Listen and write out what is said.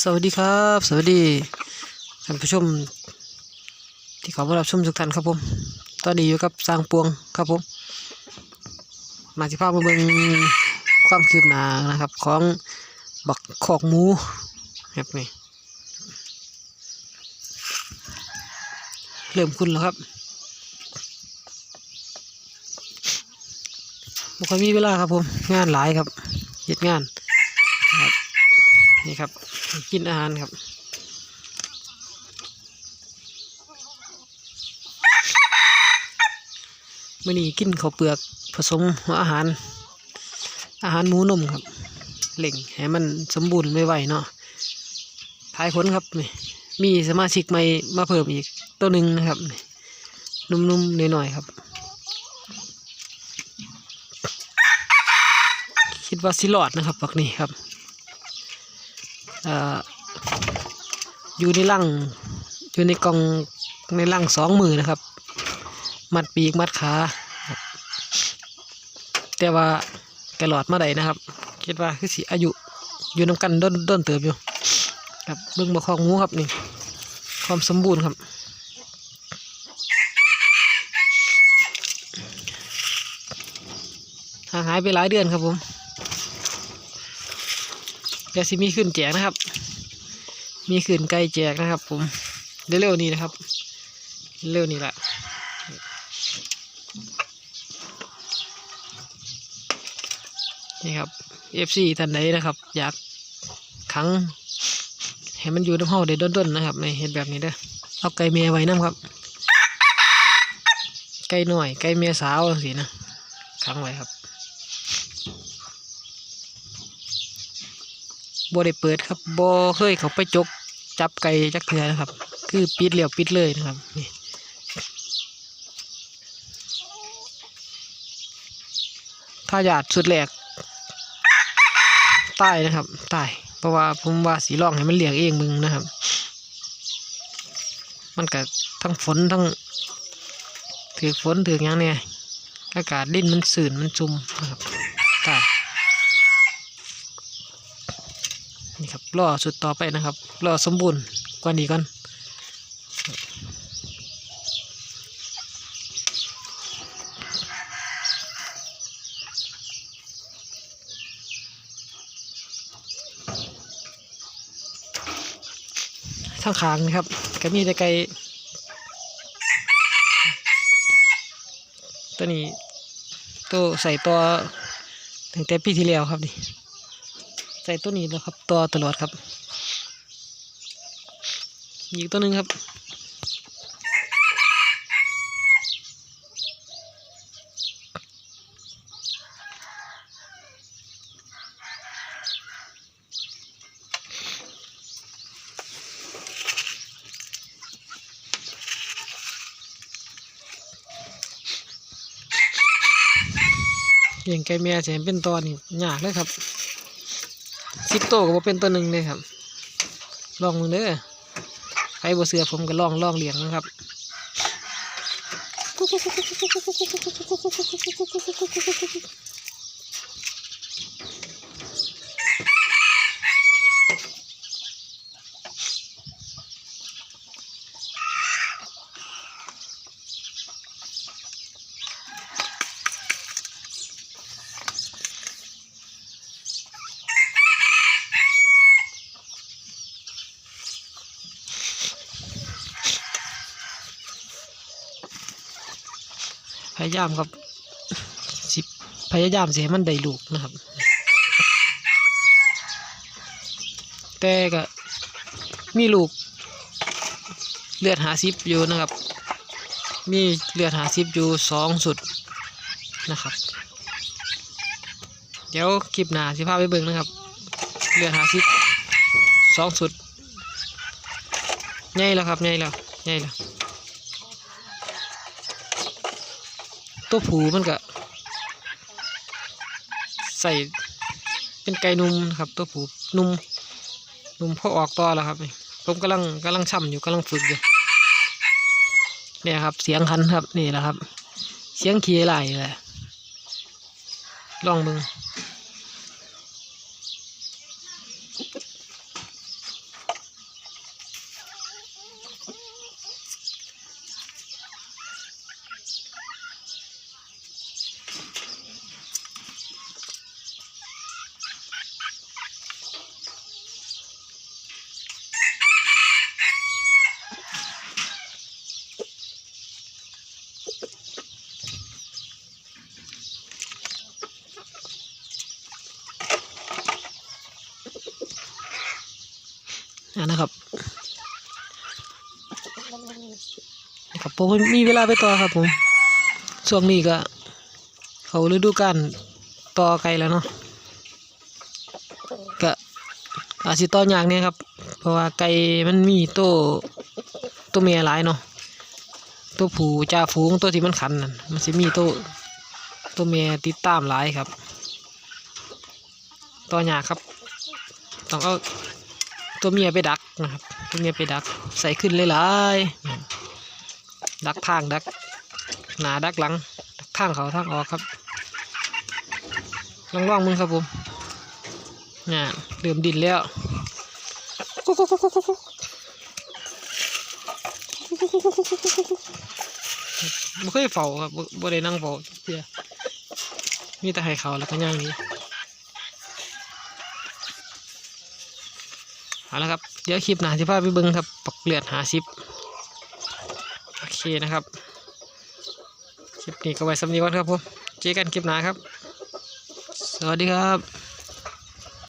สวัสดีครับ สวัสดีท่านผู้ชม ที่เขามารับชมทุกท่านครับผม ตอนนี้อยู่กับสร้างปวงครับผม มาสิภาพมาเบิ่งความคืบหน้านะครับ ของบักขอกหมูแบบนี้เริ่มขึ้นแล้วครับบ่ค่อยมีเวลาครับผม งานหลายครับเฮ็ดงานครับนี่ครับ กินอาหารครับมื่อนี้กินข้าวเปลือกผสมอาหาร อาหารหมูนมครับเล่งให้มันสมบูรณ์ไม่ไหวเนาะท้ายผลครับ มีสมาชิกใหม่มาเพิ่มอีกตัวหนึ่งนะครับนี่นุ่มๆหน่อยๆครับ คิดว่าสิรอดนะครับปักนี้ครับ อยู่ในร่างอยู่ในกล่องในร่างสองมือนะครับ มัดปีกมัดขาแต่ว่าแกหลอดมาได้นะครับ คิดว่าคือสิอายุอยู่น้ำกันด้นด้นเติบอยู่ครับเบิ่งบะคองหมูครับนี่ความสมบูรณ์ครับห่างหายไปหลายเดือนครับผม เดี๋ยวสิมีขึ้นแจกนะครับ มีขึ้นไก่แจกนะครับ ผมเร็วๆนี้นะครับ เร็วนี้แหละนี่ครับ FC ท่านใดนะครับ อยากขังให้มันอยู่ในห้องได้ด้นๆนะครับในเห็ดแบบนี้เด้อเอาไก่เมียไว้น้ำครับ ไก่หน่อยไก่เมียสาวสินะขังไว้ครับ บ่ได้เปิดครับบ่เคยเขาไปจกจับไก่จักเทือนะครับ คือปิดเหลียวปิดเลยนะครับนี่ถ้าหยาดสุดแหลกตายนะครับตายเพราะว่าผมว่าสีร่องให้มันเลี้ยงเองมึงนะครับ มันก็ทั้งฝนทั้งถือฝนถือหยังเนี่ยอากาศดิ้นมันสื่นมันจุ่มนะครับตาย นี่ครับรอสุดต่อไปนะครับรอสมบูรณ์กว่านี้ก่อนทางขางนะครับก็มีแต่ไก่ตัวนี้ตัวใส่ตัวตั้งแต่ปีที่แล้วครับนี่ ใส่ตัวนี้แล้วครับตัวตลอดครับอีกตัวหนึ่งครับเลี้ยงไก่แม่จะเห็นเป็นตัวนี่ยากเลยครับ สิบโตก็บ่เป็นตัวหนึ่งเลยครับ ลองมึงเด้อใครบ่เสือผมก็ลองลองเลี้ยงนะครับ ยายามครับสิพยายามเสียมันได้ลูกนะครับ แต่ก็มีลูก เลือดหาซิบอยู่นะครับ มีเลือดหาซิบอยู่สองสุดนะครับ เดี๋ยวคลิปหน้าสิพาพไปเบิ่งนะครับ เลือดหาซิบสองสุดใหญ่แล้วครับใหญ่แล้วใหญ่แล้ว ตัวผูมันก็ใส่เป็นไก่นุ่มครับ ตัวผูนุ่มนุ่มพอออกต่อแล้วครับผมกำลังกำลังช่ำอยู่กำลังฝึกอยู่เนี่ยครับ เสียงคันครับนี่แหละครับ เสียงเคียไหลเลยลองมึง อ่า นะครับครับผมมีเวลาไปต่อครับผมช่วงนี้ก็ เขาฤดูกาลต่อไกลแล้วเนาะก็อาจสิต่อยากเนี่ยครับ เพราะว่าไก่มันมีตัวตัวเมียหลายเนาะตัวผูจ่าฝูงตัวที่มันขันนั่นมันสิมีตัวตัวเมียติดตามหลายครับ ต่อยากครับ ต้องเอา ตัวเมียไปดักนะครับ ตัวเมียไปดัก ใส่ขึ้นหลายๆดักทางดัก หนาดักหลังดักทางเขาทางออกครับลองลองมึงครับผมน่ะเริ่มดินแล้วไม่เคยเฝ้าครับบ่บ่ได้นั่งเฝ้าเพียมีแต่ให้เขาแล้วก็ย่างนี้ เอาละครับ เดี๋ยวคลิปหน้าที่พาไปเบิ้งครับ ปักเลือดหาซิปโอเคนะครับ คลิปนี้ก็ไว้สำนีก่อนครับผม เจอกันคลิปหน้าครับ สวัสดีครับ